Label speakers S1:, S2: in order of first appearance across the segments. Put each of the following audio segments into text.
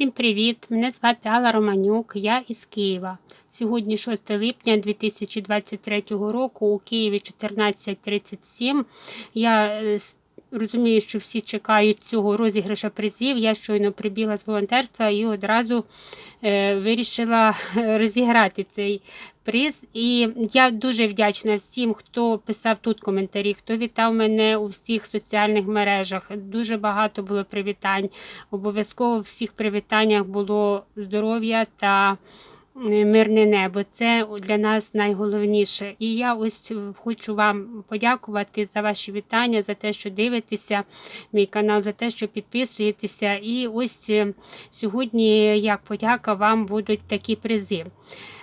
S1: Всім привіт! Мене звати Алла Романюк, я із Києва. Сьогодні 6 липня 2023 року у Києві 14.37. Я е, розумію, що всі чекають цього розіграша призів. Я щойно прибігла з волонтерства і одразу е, вирішила розіграти цей приз. І я дуже вдячна всім, хто писав тут коментарі, хто вітав мене у всіх соціальних мережах. Дуже багато було привітань. Обов'язково в всіх привітаннях було здоров'я та е, мирне небо. Це для нас найголовніше. І я ось хочу вам подякувати за ваші вітання, за те, що дивитеся мій канал, за те, що підписуєтеся. І ось е, сьогодні, як подяка, вам будуть такі призи.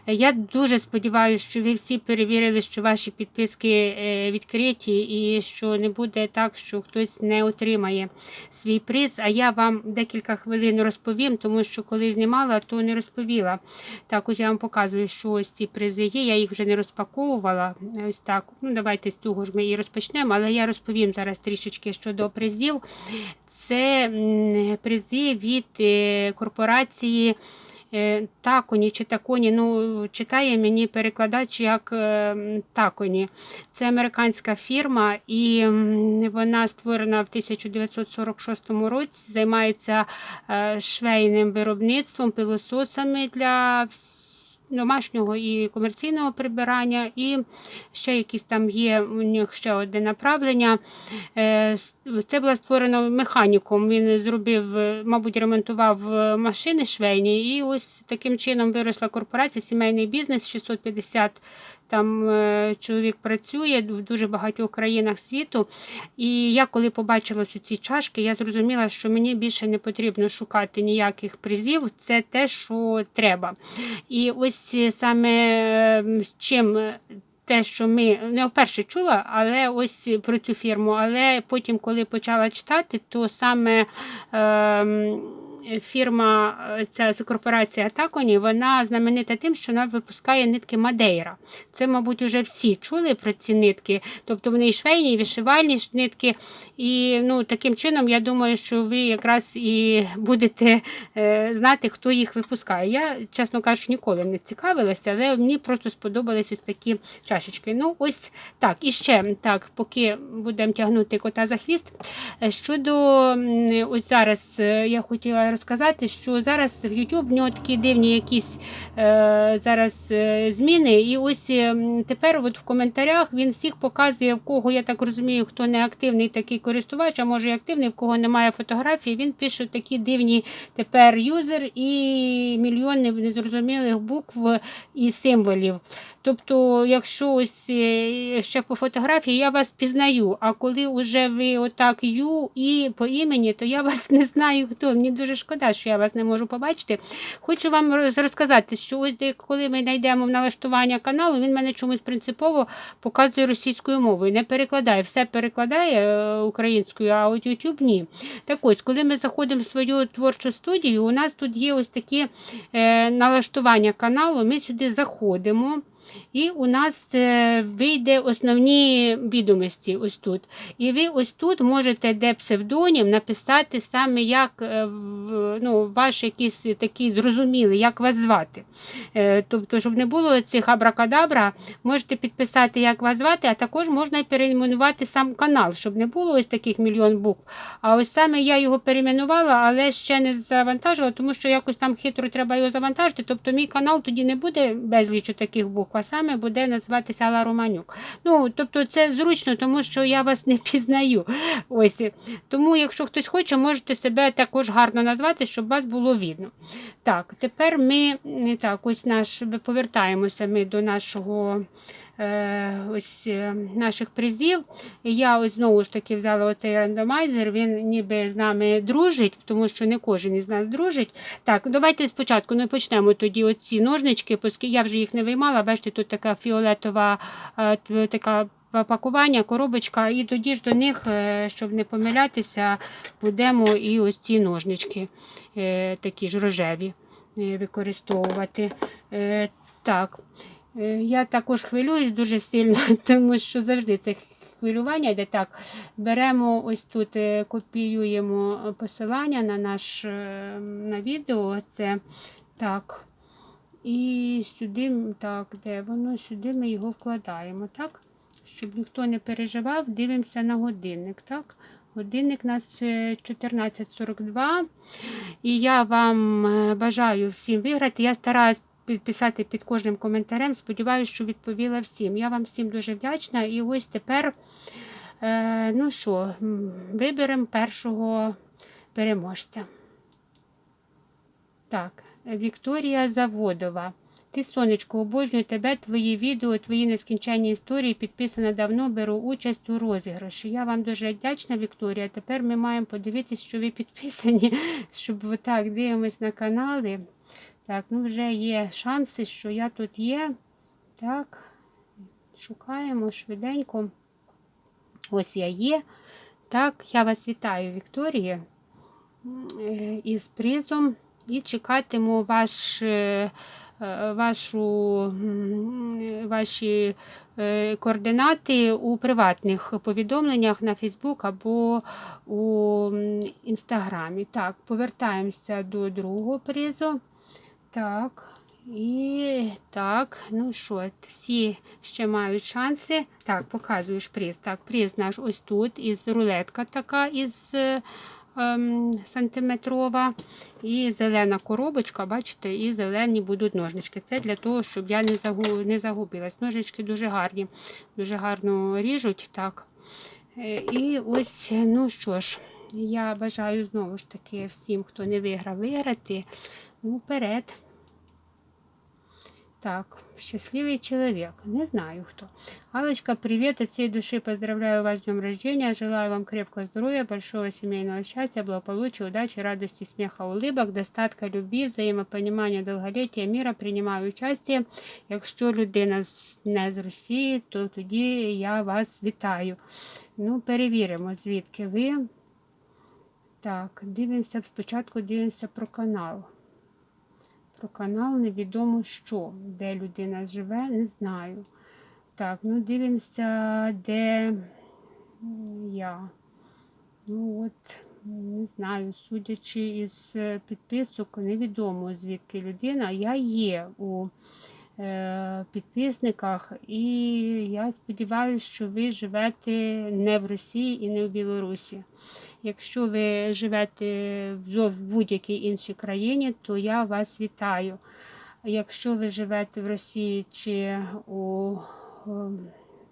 S1: Я дуже сподіваюся, що ви всі перевірили, що ваші підписки е, відкриті і що не буде так, що хтось не отримає свій приз. А я вам декілька хвилин розповім, тому що коли знімала, то не розповіла. Так, ось я вам показую, що ось ці призи є. Я їх вже не розпаковувала. Ось так. Ну, давайте з цього ж ми і розпочнемо, але я розповім зараз трішечки щодо призів. Це призи від е, корпорації. Е, Таконі чи таконі, ну читає мені перекладач як е, таконі. Це американська фірма, і вона створена в 1946 році. Займається е, швейним виробництвом, пилососами для вс- домашнього і комерційного прибирання, і ще якісь там є у них ще одне направлення. Е, Це було створено механіком. Він зробив, е, мабуть, ремонтував е, машини швейні, і ось таким чином виросла корпорація, сімейний бізнес, 650 там е, чоловік працює в дуже багатьох країнах світу. І я коли побачила ці чашки, я зрозуміла, що мені більше не потрібно шукати ніяких призів. Це те, що треба. І ось е, саме е, чим. е, Те, що ми не вперше чула, але ось про цю фірму. Але потім, коли почала читати, то саме ем, фірма, е, ця корпорація Таконі, вона знаменита тим, що вона випускає нитки Мадейра. Це, мабуть, вже всі чули про ці нитки. Тобто вони і швейні, і вишивальні нитки. І ну, таким чином, я думаю, що ви якраз і будете е, знати, хто їх випускає. Я, чесно кажучи, ніколи не цікавилася, але мені просто сподобались ось такі чашечки. Ну, ось так. І ще так, поки будемо тягнути кота за хвіст. Е, Щодо ось зараз я хотіла розказати, що зараз в YouTube в нього такі дивні якісь е, зараз е, зміни. І ось е, тепер от в коментарях він всіх показує, в кого я так розумію, хто не активний такий користувач, а може і активний, в кого немає фотографії. Він пише такі дивні тепер юзер і мільйони незрозумілих букв і символів. Тобто, якщо ось е, ще по фотографії, я вас пізнаю, а коли вже ви отак ю і по імені, то я вас не знаю хто. Мені дуже шкода, що я вас не можу побачити. Хочу вам розказати, що ось коли ми знайдемо в налаштування каналу, він мене чомусь принципово показує російською мовою. Не перекладає, все перекладає е, українською, а от YouTube ні. Так ось, коли ми заходимо в свою творчу студію, у нас тут є ось такі е, налаштування каналу. Ми сюди заходимо. І у нас е, вийде основні відомості ось тут. І ви ось тут можете, де псевдонім, написати саме як е, ну, ваш якийсь такий зрозумілий, як вас звати. Е, Тобто, щоб не було цих абракадабра, можете підписати, як вас звати, а також можна перейменувати сам канал, щоб не було ось таких мільйон букв. А ось саме я його перейменувала, але ще не завантажила, тому що якось там хитро треба його завантажити. Тобто мій канал тоді не буде безлічу таких букв, а саме буде називатися Алла Романюк. Ну, тобто це зручно, тому що я вас не пізнаю. Ось. Тому, якщо хтось хоче, можете себе також гарно назвати, щоб вас було видно. Так, тепер ми так, ось наш повертаємося ми до нашого. Е, ось е, наших призів. І Я ось знову ж таки взяла оцей рандомайзер, він ніби з нами дружить, тому що не кожен із нас дружить. Так, давайте спочатку ну, почнемо тоді оці ножнички, оскільки я вже їх не виймала. Бачите, тут така фіолетова е, така пакування, коробочка, і тоді ж до них, щоб не помилятися, будемо і ось ці ножнички, такі ж рожеві, використовувати. Так. Е, Я також хвилююсь дуже сильно, тому що завжди це хвилювання йде так. Беремо ось тут, е, копіюємо посилання на наш е, на відео. Це так. І сюди, так, де воно? Сюди ми його вкладаємо, так? Щоб ніхто не переживав, дивимося на годинник, так? Годинник у нас е, 14.42. І я вам е, бажаю всім виграти. Я стараюсь підписати під кожним коментарем. Сподіваюся, що відповіла всім. Я вам всім дуже вдячна. І ось тепер, е, ну що, виберемо першого переможця. Так, Вікторія Заводова. Ти, сонечко, обожнюю тебе, твої відео, твої нескінченні історії. Підписана давно, беру участь у розіграші. Я вам дуже вдячна, Вікторія. Тепер ми маємо подивитися, що ви підписані, щоб отак дивимось на канали. Так, ну вже є шанси, що я тут є. Так, шукаємо швиденько. Ось я є. Так, я вас вітаю, Вікторія, е, із призом. І чекатиму ваш, е, е, вашу, ваші координати у приватних повідомленнях на Фейсбук або у Інстаграмі. Так, повертаємося до другого призу. Так. І так, ну що, всі ще мають шанси. Так, показуєш приз. Так, приз наш ось тут, із рулетка така із ем, сантиметрова. І зелена коробочка, бачите, і зелені будуть ножнички. Це для того, щоб я не, загу, не загубилась. Ножнички дуже гарні, дуже гарно ріжуть. так. Е, І ось, ну що ж, я бажаю знову ж таки всім, хто не виграв, виграти. Ну, вперед. Так, счастливый человек. Не знаю кто. Аллочка, привет от всей души. Поздравляю вас с днем рождения. Желаю вам крепкого здоровья, большого семейного счастья, благополучия, удачи, радости, смеха, улыбок, достатка, любви, взаимопонимания, долголетия, мира. Принимаю участие. Якщо людина не з Росії, то тоді я вас вітаю. Ну, перевіримо, звідки ви. Так, дивимося спочатку, дивимося про канал. Про канал невідомо що, де людина живе, не знаю. Так, ну дивимося, де я. Ну от, не знаю, судячи із е, підписок, невідомо звідки людина. Я є у е, підписниках, і я сподіваюся, що ви живете не в Росії і не в Білорусі. Якщо ви живете в будь-якій іншій країні, то я вас вітаю. Якщо ви живете в Росії чи у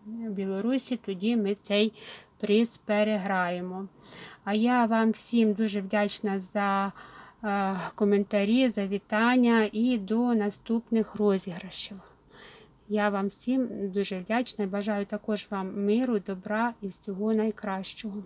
S1: Білорусі, тоді ми цей приз переграємо. А я вам всім дуже вдячна за е, коментарі, за вітання і до наступних розіграшів. Я вам всім дуже вдячна. і Бажаю також вам миру, добра і всього найкращого.